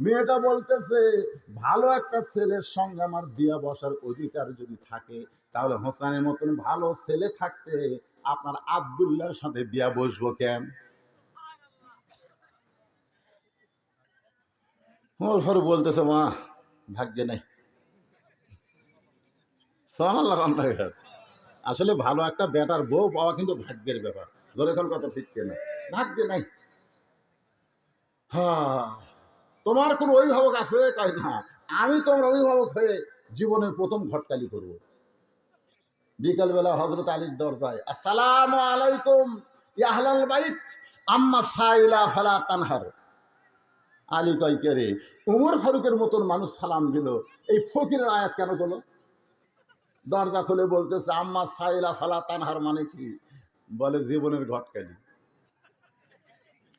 মেয়েটা বলতেছে, ভালো একটা ছেলের সঙ্গে আমার বিয়া বসার অধিকার যদি থাকে, তাহলে হোসেনের মতন ভালো ছেলে থাকতে আপনার আবদুল্লাহর সাথে বিয়া বসবো কেন? ওর বলতেছে, মা, ভাগ্যে নেই। আসলে ভালো একটা বেটার বউ পাওয়া কিন্তু ভাগ্যের ব্যাপার। ধরে কথা ঠিক কেনা। ভাগ্যে নাই। হ্যাঁ তোমার কোনো অভিভাবক আছে? কয়, না, আমি তোমার অভিভাবক হয়ে জীবনের প্রথম ঘটকালি করব। বিকালবেলা হজরত আলীর দরজায়, আসসালাম আলাইকুম ইয়াহলাল বাইত, আম্মা সাইলা ফালা তানহার। আলী কয়, কে রে? উমর ফারুকের মতন মানুষ সালাম দিল। এই ফকিরের আয়াত কেন হলো দরজা খুলে বলতেছে, আম্মা সাইলা ফালা তানহার মানে কি? বলে, জীবনের ঘটকালি।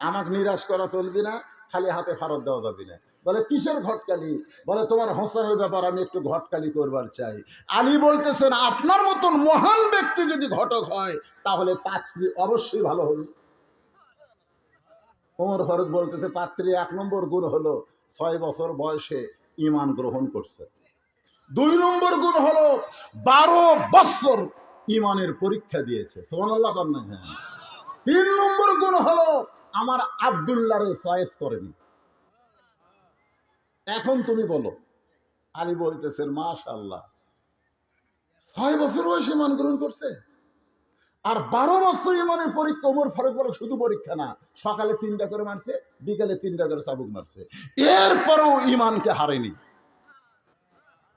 আমাকে নিরাশ করা চলবি না, খালি হাতে ফেরত দেওয়া যাবে না। বলে, কিসের ঘটকালি? বলে, তোমার হোসেনের ব্যাপার আমি একটু ঘটকালি করবার চাই। আলী বলতেছেন, আপনার মতন মহান ব্যক্তি যদি ঘটক হয়, তাহলে পাত্রী অবশ্যই ভালো হবে। ওমর ফারুক বলতেছে, পাত্রী এক নম্বর গুণ হলো ছয় বছর বয়সে ইমান গ্রহণ করছে। দুই নম্বর গুণ হলো বারো বছর ইমানের পরীক্ষা দিয়েছে। কন্যা হ্যাঁ তিন নম্বর গুণ হলো আমার আবদুল্লাহরে চয়েস করেনি। এখন তুমি বলো, আলী বলতেছেন মাশাল্লাহ ছয় বছর বয়সে ইমান গ্রহণ করছে? আর বারো বছর ইমানের পরীক্ষা ওমর ফারুক বলে শুধু পরীক্ষা না, সকালে তিনটা করে মারছে, বিকালে তিনটা করে চাবুক মারছে। এরপরেও ইমানকে হারেনি।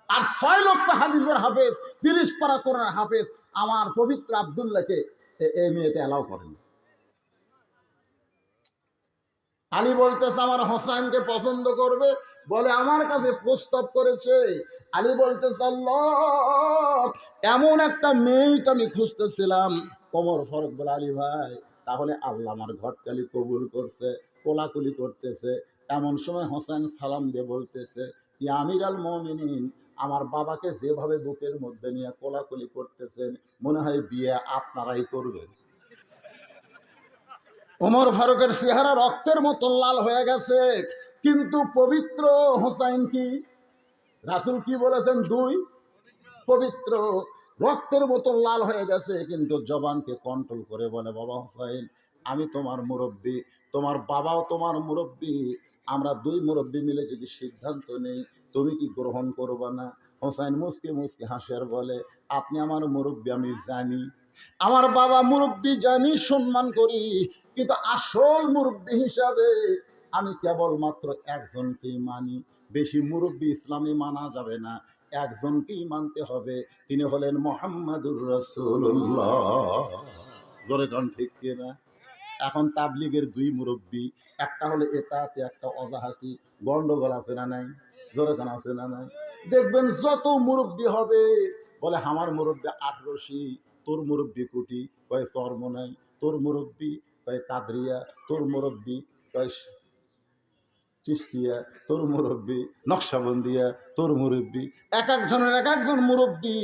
আর ছয় লক্ষ হাদিসের হাফেজ, তিরিশ পারা কোরআন হাফেজ, আমার পবিত্র আবদুল্লাহকে এ- মেয়েতে অ্যালাউ করেনি। আলী বলতেছে, আমার হোসাইনকে পছন্দ করবে? বলে, আমার কাছে প্রস্তাব করেছে। আলী বলতেছে এমন একটা মেয়েকে আমি খুঁজতেছিলাম। কোমর ফরক বলে, আলী ভাই, তাহলে আল্লাহ আমার ঘটকালি কবুল করছে, কোলাকুলি করতেছে। এমন সময় হোসেন সালাম দিয়ে বলতেছে আমির আল মমিনিন, আমার বাবাকে যেভাবে বুকের মধ্যে নিয়ে কোলাকুলি করতেছেন, মনে হয় বিয়ে আপনারাই করবেন। ওমর ফারুকের চেহারা রক্তের মতো লাল হয়ে গেছে। কিন্তু পবিত্র হোসাইন কি? রাসুল কি বলেছেন? দুই। পবিত্র, রক্তের মতো লাল হয়ে গেছে, কিন্তু জবানকে কন্ট্রোল করে বলে, বাবা হোসাইন, আমি তোমার মুরব্বী, তোমার বাবাও তোমার মুরব্বী। আমরা দুই মুরব্বী মিলে যদি সিদ্ধান্ত নেই, তুমি কি গ্রহণ করবে না? হোসাইন মুসকে মুসকে হাসিয়ার বলে, আপনি আমার মুরব্বী, আমি জানি। আমার বাবা মুরব্বী জানি সম্মান করি, কিন্তু আসল মুরব্বী হিসাবে আমি কেবলমাত্র একজনকেই মানি। বেশি মুরব্বী ইসলামী মানা যাবে না, একজনকেই মানতে হবে। তিনি হলেন মোহাম্মদুর রসুল্লাহ জোরে কন ঠিক কিনা এখন তাবলিগের দুই মুরব্বী, একটা হলো এটাতে একটা অজাহাতি। গন্ডগোল আছে না নাই? জোরে কান আছে না নাই? দেখবেন যত মুরব্বী হবে, বলে, আমার মুরব্বী আঠারোশি তোর মুরব্বী কুটি, কয় চর্ম নাই তোর মুরব্বী, কয় কাদরিয়া, তোর মুরব্বী, কয় চিস্তিয়া তোর মুরব্বী, নকশাবন্দিয়া, তোর মুরব্বী। এক একজনের এক একজন মুরব্বী।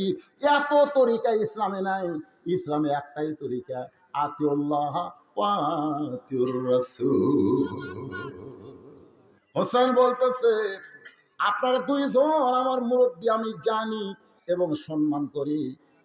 এত তরিকা ইসলামে নাই। ইসলামে একটাই তরিকা, আতিউল্লাহ হোসেন বলতেছে, আপনারা দুইজন আমার মুরব্বী আমি জানি এবং সম্মান করি।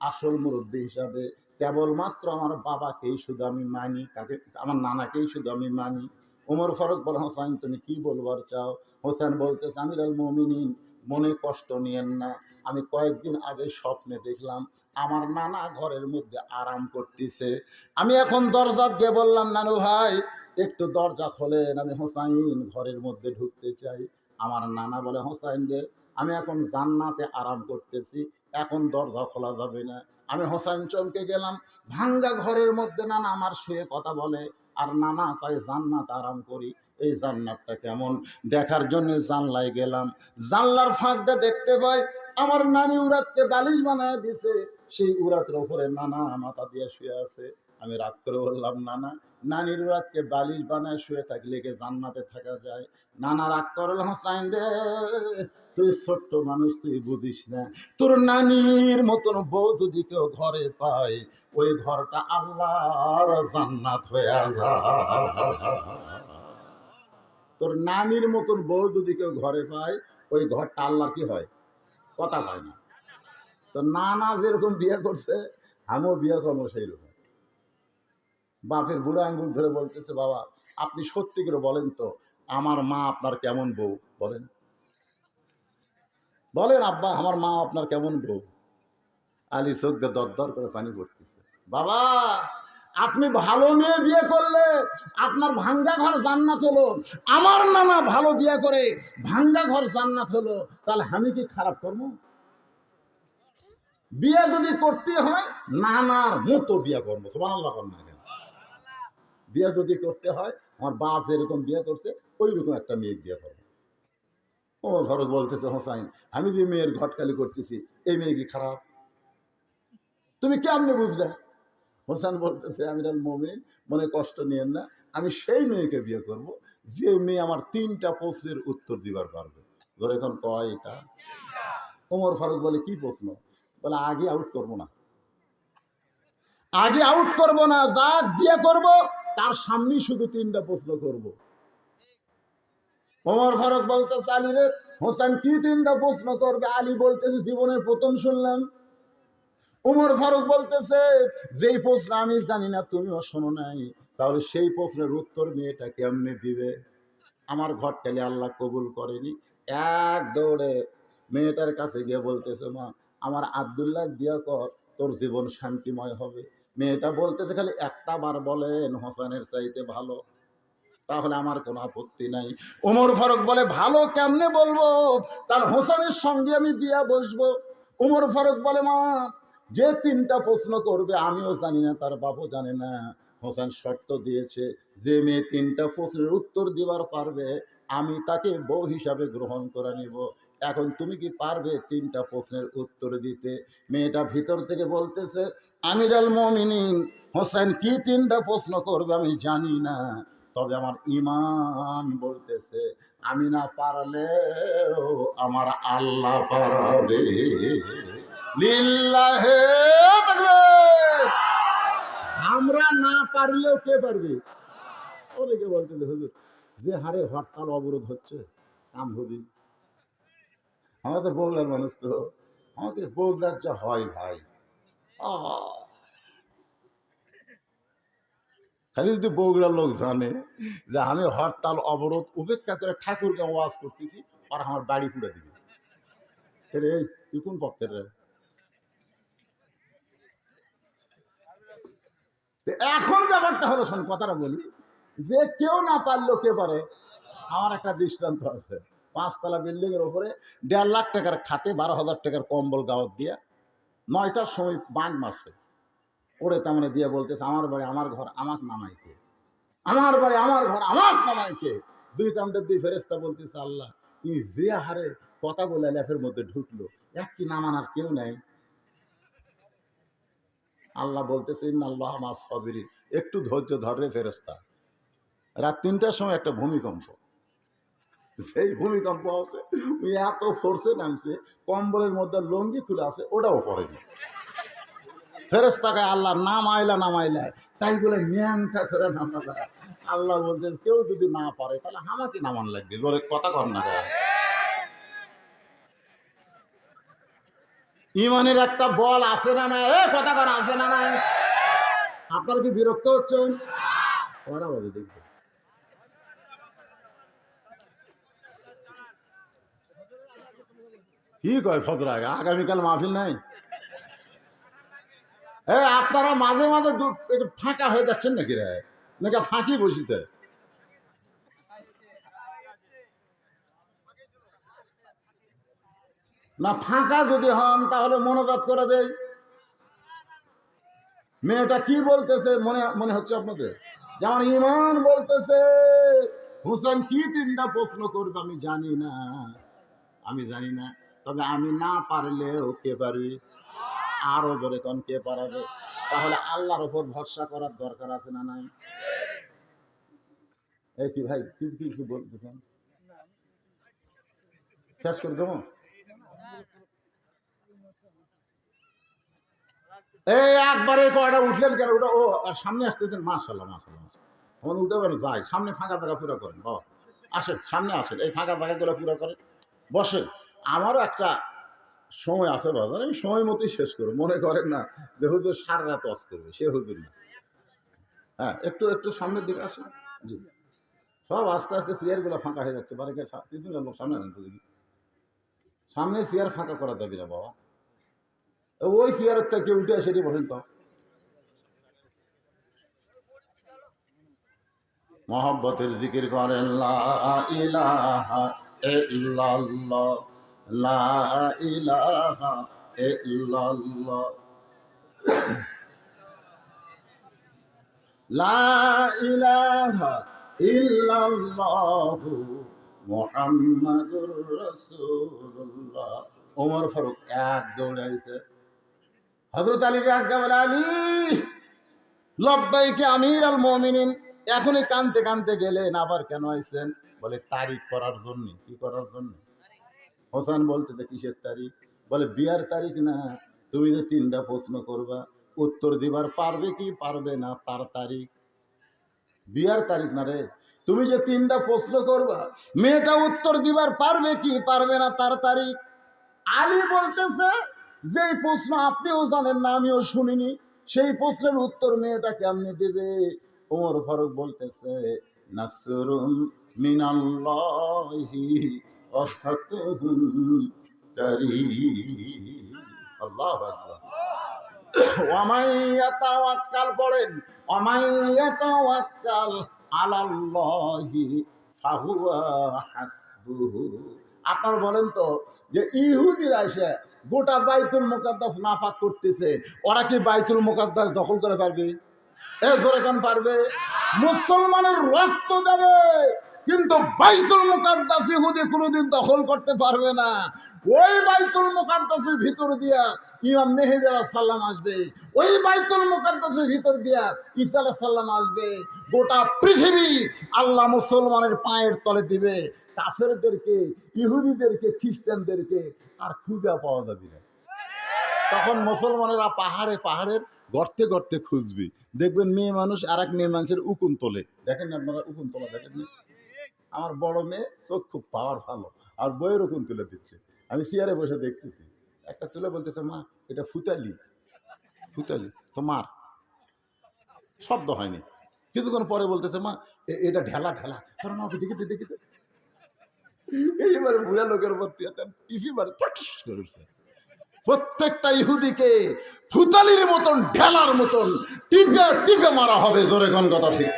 আসল মুরব্বী হিসাবে কেবলমাত্র আমার বাবাকেই শুধু আমি মানি, তাকে, আমার নানাকেই শুধু আমি মানি। ওমর ফারুক বল হোসেন তুমি কি বলবার চাও? হোসেন বলতেছে আমির আল মমিনিন, মনে কষ্ট নিয়েন না। আমি কয়েকদিন আগে স্বপ্নে দেখলাম, আমার নানা ঘরের মধ্যে আরাম করতেছে। আমি এখন দরজা গিয়ে বললাম, নানু ভাই, একটু দরজা খোলেন, আমি হোসাইন ঘরের মধ্যে ঢুকতে চাই। আমার নানা বলে, হোসাইন রে, আমি এখন জান্নাতে আরাম করতেছি এখন দরজা খোলা যাবে না। আমি হোসাইন চমকে গেলাম, ভাঙ্গা ঘরের মধ্যে নানা আমার শুয়ে কথা বলে, আর নানা কয়, জান্নাত আরাম করি। এই জান্নাতটা কেমন? দেখার জন্য জানলায় গেলাম। জানলার ফাঁক দিয়ে দেখতে পাই, আমার নানি উড়াতকে বালিশ বানায় দিছে। সেই উড়াতের উপরে নানা মাথা দিয়ে শুয়ে আছে। আমি রাগ করে বললাম, নানা, নানির উড়াতকে বালিশ বানায় শুয়ে থাকলে জান্নাতে থাকা যায়? নানা রাগ করল হাসাইন রে তুই ছোট্ট মানুষ, তুই বুঝিস না। তোর নানির মতন বউ যদি কেউ ঘরে পায়, ওই ঘরটা আল্লাহর জান্নাত হয়ে যায় তোর নানির মতন বউ যদি কেউ ঘরে পায়, ওই ঘরটা আল্লাহ কি হয়? কথা হয় না। তো নানা যেরকম বিয়ে করছে, আমিও বিয়ে করব সেই রকম বাপের বুড়ো আঙ্গুল ধরে বলতেছে, বাবা, আপনি সত্যি করে বলেন তো, আমার মা আপনার কেমন বউ? বলেন। বলেন, আব্বা, আমার মা আপনার কেমন বউ? আলী চোখ দিয়ে দরদর করে পানি পড়তেছে। বাবা, আপনি ভালো মেয়ে বিয়ে করলে আপনার ভাঙ্গা ঘর জান্নাত হলো। আমার নানা ভালো বিয়ে করে ভাঙ্গা ঘর জান্নাত হলো। তাহলে আমি কি খারাপ করব? বিয়ে যদি করতে হয়, নানার মতো বিয়ে করব। সুবহানাল্লাহ না কেন? বিয়ে যদি করতে হয়, আমার বাপ যেরকম বিয়ে করছে ওই রকম একটা মেয়ে বিয়ে করব। ও ধরো বলতেছে, হোসাইন, আমি যে মেয়ের ঘটকালি করতেছি, এই মেয়ে কি খারাপ? তুমি কেমনে বুঝলে? হোসেন বলতেছে আমিরাল মমিন, মনে কষ্ট নিয়েন না, আমি সেই মেয়েকে বিয়ে করব, যে মেয়ে আমার তিনটা প্রশ্নের উত্তর দিবার পারবে। ধরে এখন কয় এটা? ওমর ফারুক বলে, কি প্রশ্ন? বলে, আগে আউট করব না। আগে আউট করব না যা বিয়ে করব, তার সামনেই শুধু তিনটা প্রশ্ন করব। ওমর ফারুক বলতেছে আলী রে হোসেন কি তিনটা প্রশ্ন করবে? আলী বলতেছে, জীবনের প্রথম শুনলাম। উমর ফারুক বলতেছে, যেই প্রশ্ন আমি জানি না, তুমিও শোনো নাই। তাহলে সেই প্রশ্নের উত্তর মেয়েটা কেমনে দিবে? আমার ঘর ঘরটালে আল্লাহ কবুল করেনি। এক দৌড়ে মেয়েটার কাছে গিয়ে বলতেছে, মা, আমার আবদুল্লাহ, বিয়া কর, তোর জীবন শান্তিময় হবে। মেয়েটা বলতেছে, খালি একটা বার বলেন, হোসেনের চাইতে ভালো। তাহলে আমার কোনো আপত্তি নাই। ওমর ফারুক বলে, ভালো কেমনে বলব? তার হোসেনের সঙ্গে আমি বিয়া বসবো। উমর ফারুক বলে, মা, যে তিনটা প্রশ্ন করবে আমিও জানি না, তার বাবু জানে না। হোসেন শর্ত দিয়েছে, যে মেয়ে তিনটা প্রশ্নের উত্তর দিবার পারবে, আমি তাকে বউ হিসাবে গ্রহণ করে নিব। এখন তুমি কি পারবে তিনটা প্রশ্নের উত্তর দিতে? মেয়েটা ভিতর থেকে বলতেছে, আমিরাল মমিনিন, হোসেন কি তিনটা প্রশ্ন করবে আমি জানি না। তবে আমার ইমান বলতেছে, আমি না পারলেও আমার আল্লাহ পারবে লিল্লাহে। আমরা না পারলেও কে পারবে অনেকে বলতে হুজুর, যে হারে হরতাল অবরোধ হচ্ছে, কাম হবি আমরা তো বগুড়ার মানুষ তো, আমাদের বগুড়ার যা হয় ভাই, আহ! খালি যদি বগুড়ার লোক জানে যে আমি হরতাল, অবরোধ, উপেক্ষা করে ঠাকুরকে ওয়াজ করতেছি, আর আমার বাড়ি পুড়ে দিবে। রে তুই কোন পক্ষের রে? এখন ব্যাপারটা হলো শোন, কথাটা বলি, যে কেউ না পারলেও কে পারে, আমার একটা দৃষ্টান্ত আছে। পাঁচতলা বিল্ডিং এর উপরে দেড় লাখ টাকার খাটে বারো হাজার টাকার কম্বল গাওয়াত দিয়া নয়টার সময় বাঘ মাসে ওরে তার মানে দিয়ে বলতেছে, আমার বাড়ি আমার ঘর আমার নামাইকে আমার বাড়ি, আমার ঘর আমার নামাইকে দুই কান্তের দুই ফেরেস্তা বলতেছে, আল্লাহ ই যে হারে কথা বলে ল্যাফের মধ্যে ঢুকলো এক কি নামানার কেউ নাই। আল্লাহ বলতেছে আল্লাহ আমার সবেরি একটু ধৈর্য ধরে ফেরেস্তা রাত তিনটার সময় একটা ভূমিকম্প। সেই ভূমিকম্প আছে এত ফোর্সে নামছে, কম্বলের মধ্যে লঙ্গি খুলে আছে, ওটাও পড়েনি। ফেরেস্তাকে আল্লাহ নাম আইলা নাম আইলা তাই বলে ন্যাংটা করে নামালা আল্লাহ বলতেন, কেউ যদি না পারে, তাহলে আমাকে নামান লাগবে। জোরে কথা কর না। ইমানের একটা বল আছে না না এ, কথা কর আছে না নাই? আপনার কি বিরক্ত হচ্ছেন? দেখবে। কি কয় ফজর আগে আগামীকাল মাহফিল নাই? এ, আপনারা মাঝে মাঝে একটু ফাঁকা হয়ে যাচ্ছেন নাকি রে? নাকি ফাঁকি বসেছে? না, ফাঁকা যদি হন, তাহলে মনোজাত করে দেয় মেয়েটা কি বলতেছে, মনে মনে হচ্ছে আপনাদের? যেমন ইমান বলতেছে, হুসেন কি তিনটা প্রশ্ন করবে আমি জানি না। আমি জানি না, তবে আমি না পারলে কে পারবি? আরও জোরে কোন, কে পারাবে? তাহলে আল্লাহর উপর ভরসা করার দরকার আছে না নাই? এই কি ভাই কিছু কিছু বলতেছেন? শেষ করে দেবো? এই একবারে কয়টা উঠলেন কেন? ওটা ও সামনে আসতেছেন? মাশাল্লাহ মাশাল্লাহ তখন উঠে বেন যাই সামনে ফাঁকা ফাঁকা পুরো করেন বাবা আসেন, সামনে আসেন। এই ফাঁকা ফাঁকাগুলো পুরো করেন। বসেন। আমারও একটা সময় আছে বাজার, আমি সময় মতোই শেষ করব। মনে করেন না যে হুজুর সারা রাত অস করবে, সে হুজুর না। হ্যাঁ একটু একটু সামনের দিকে আসেন। জি। সব আস্তে আস্তে চেয়ারগুলো ফাঁকা হয়ে যাচ্ছে বাড়ি কিছু লোক সামনে আনেন তো দেখি চেয়ার ফাঁকা করা যাবে না বাবা। ওই চেয়ারের থেকে উঠে সেটি বলেন তো। মহব্বতের জিকির করেন, লা ইলাহা ইল্লাল্লাহ। লা ইলাহা ইল্লাল্লাহ। লা ইলাহা ইল্লাল্লাহু মুহাম্মাদুর রাসূলুল্লাহ। ওমর ফারুক এক দৌড়ে আইছে। হযরত আলী বলে, আলী, লব্বাইকে আমির আল এখনই কানতে কানতে গেলেন, আবার কেন আইছেন? বলে, তারিখ করার জন্য। কি করার জন্য? হোসেন বলতে যে কিসের তারিখ? বলে, বিয়ার তারিখ না। তুমি যে তিনটা প্রশ্ন করবা, উত্তর দিবার পারবে কি পারবে না তার তারিখ? বিয়ার তারিখ না রে। তুমি যে তিনটা প্রশ্ন করবা, মেয়েটা উত্তর দিবার পারবে কি পারবে না তার তারিখ? আলী বলতেছে, যেই প্রশ্ন আপনিও জানেন না, আমিও শুনিনি, সেই প্রশ্নের উত্তর মেয়েটা কেমনি দেবে? ওমর ফারুক বলতেছে নাসরুন মিনাল্লাহি ইয়াতাওয়াক্কাল আলাল্লাহি ফাহুয়া হাসবুহু আপনার বলেন তো যে ইহুদিরা এসে গোটা বাইতুল মুকাদ্দাস নাফাক করতেছে, ওরা কি বাইতুল মুকাদ্দাস দখল করে পারবে? এ জোরে পারবে? মুসলমানের রক্ত যাবে। কিন্তু বাইতুল মুকাদ্দাস ইহুদি কোনোদিন দখল করতে পারবে না। ওই বাইতুল মুকাদ্দাসের ভিতর দিয়া ইমাম মেহেদি সাল্লাম আসবে। ওই বাইতুল মুকাদ্দাসের ভিতর দিয়া ঈসা সাল্লাম আসবে। গোটা পৃথিবী আল্লাহ মুসলমানের পায়ের তলে দিবে। কাফেরদেরকে, ইহুদিদেরকে, খ্রিস্টানদেরকে আর খুঁজে পাওয়া যাবে না। তখন মুসলমানেরা পাহাড়ে পাহাড়ের গর্তে গর্তে খুঁজবি। দেখবেন মেয়ে মানুষ আর এক মেয়ে মানুষের উকুন তোলে। দেখেন আপনারা উকুন তোলা দেখেন আমার বড় মেয়ে, চোখ খুব পাওয়ার ভালো, আর বইয়ের উকুন তুলে দিচ্ছে। আমি চেয়ারে বসে দেখতেছি। একটা তুলে বলতেছে মা, এটা ফুতালি। ফুতালি তো মার। শব্দ হয়নি। কিছুক্ষণ পরে বলতেছে, মা এটা ঢেলা ঢেলা। তোর মা দেখি তো দেখি এইবারে বুড়া লোকের মধ্যে টিভি বারে করেছে। প্রত্যেকটা ইহুদিকে ফুতালির মতন, ঢেলার মতন টিপে টিপে মারা হবে, জোরে কোন কথা ঠিক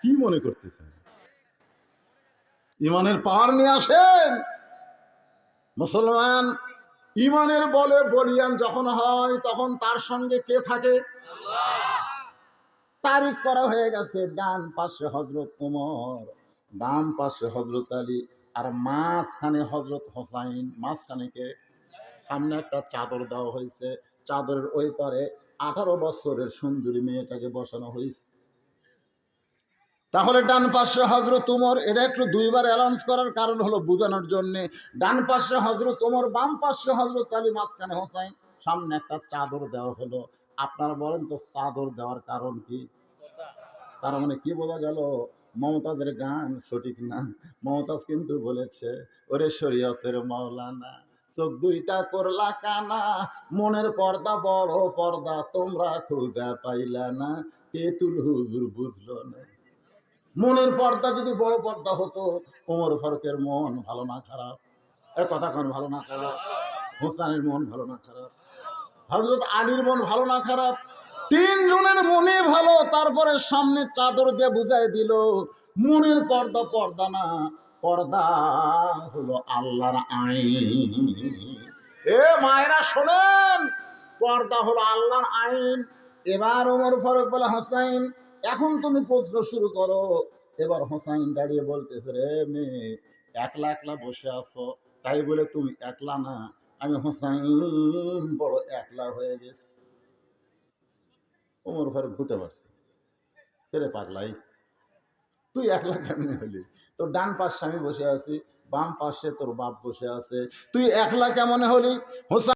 কি মনে করতেছেন? ইমানের পাহাড় নিয়ে আসেন। মুসলমান ইমানের বলে বলিয়ান যখন হয়, তখন তার সঙ্গে কে থাকে? তারিখ করা হয়ে গেছে, ডান পাশে হজরত উমর, ডান পাশে হজরত আলী, আর মাঝখানে হজরত হোসাইন। মাঝখানে কে? সামনে একটা চাদর দেওয়া হয়েছে। চাদরের ওই পারে আঠারো বছরের সুন্দরী মেয়েটাকে বসানো হয়েছে। তাহলে ডান পাশে হজরত উমর, এটা একটু দুইবার অ্যালাউন্স করার কারণ হলো বোঝানোর জন্য। ডান পাশে হজরত উমর, বাম পাশে হজরত আলী, মাঝখানে হোসাইন, সামনে একটা চাদর দেওয়া হলো। আপনারা বলেন তো চাদর দেওয়ার কারণ কি? তার মানে কি বলা গেল? মমতাজের গান সঠিক না। মমতাজ কিন্তু বলেছে, ওরে শরীয়তের মাওলানা চোখ দুইটা করলা কানা, মনের পর্দা বড় পর্দা তোমরা খুঁজে পাইলা না। তেতুল হুজুর বুঝলো না। মনের পর্দা যদি বড় পর্দা হতো, ওমর ফারুকের মন ভালো না, খারাপ। এ কথা কোন, ভালো না, খারাপ। হোসানের মন ভালো না, খারাপ। হজরত আলীর মন ভালো না, খারাপ। তিনজনের মনে ভালো, তারপরে সামনে চাদর দিয়ে বুঝাই দিল, মনের পর্দা পর্দা না, পর্দা হলো আল্লাহর আইন। এ মায়েরা শোনেন, পর্দা হলো আল্লাহর আইন। এবার ওমর ফারুক বলে হোসাইন এখন তুমি প্রশ্ন শুরু করো। এবার হোসাইন দাঁড়িয়ে বলতেছে, রে মেয়ে, একলা একলা বসে আছো? তাই বলে, তুমি একলা না, আমি হোসাইন বড় একলা হয়ে গেছি। ওমর ফারুক ঘুরতে পারছে। রে পাগলাই, তুই একলা কেমনে হলি? তোর ডান পাশে আমি বসে আছি, বাম পাশে তোর বাপ বসে আছে। তুই একলা কেমন হলি? হোসাইন